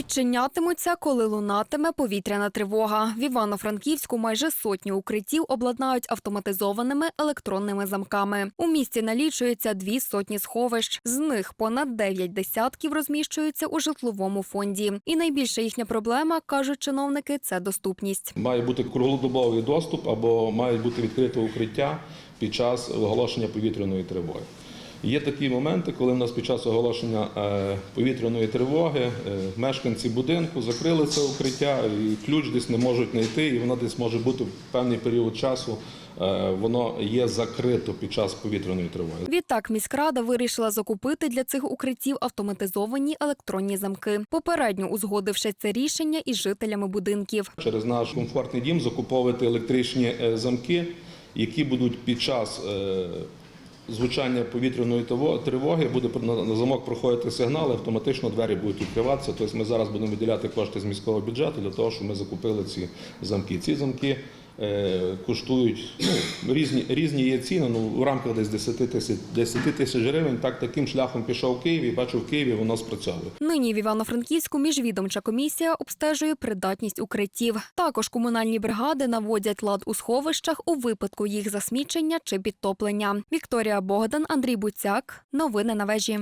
Відчинятимуться, коли лунатиме повітряна тривога. В Івано-Франківську майже сотню укриттів обладнають автоматизованими електронними замками. У місті налічується дві сотні сховищ. З них понад дев'ять десятків розміщуються у житловому фонді. І найбільша їхня проблема, кажуть чиновники, це доступність. Має бути круглодобовий доступ або має бути відкрите укриття під час оголошення повітряної тривоги. Є такі моменти, коли в нас під час оголошення е, повітряної тривоги е, мешканці будинку закрили це укриття, і ключ десь не можуть знайти, і воно десь може бути в певний період часу. е, Воно є закрито під час повітряної тривоги. Відтак міськрада вирішила закупити для цих укриттів автоматизовані електронні замки, попередньо узгодивши це рішення із жителями будинків. Через наш комфортний дім закуповувати електричні замки, які будуть під час звучання повітряної тривоги, буде на замок проходити сигнали, автоматично двері будуть відкриватися. Тобто ми зараз будемо виділяти кошти з міського бюджету для того, щоб ми закупили ці замки. Ці замки коштують ну, різні, різні є ціни, ну, в рамках десь 10 тисяч 10 тисяч гривень. Так таким шляхом пішов Київ і бачу, в Києві воно спрацьовує. Нині в Івано-Франківську міжвідомча комісія обстежує придатність укриттів. Також комунальні бригади наводять лад у сховищах у випадку їх засмічення чи підтоплення. Вікторія Богдан, Андрій Буцяк. Новини на вежі.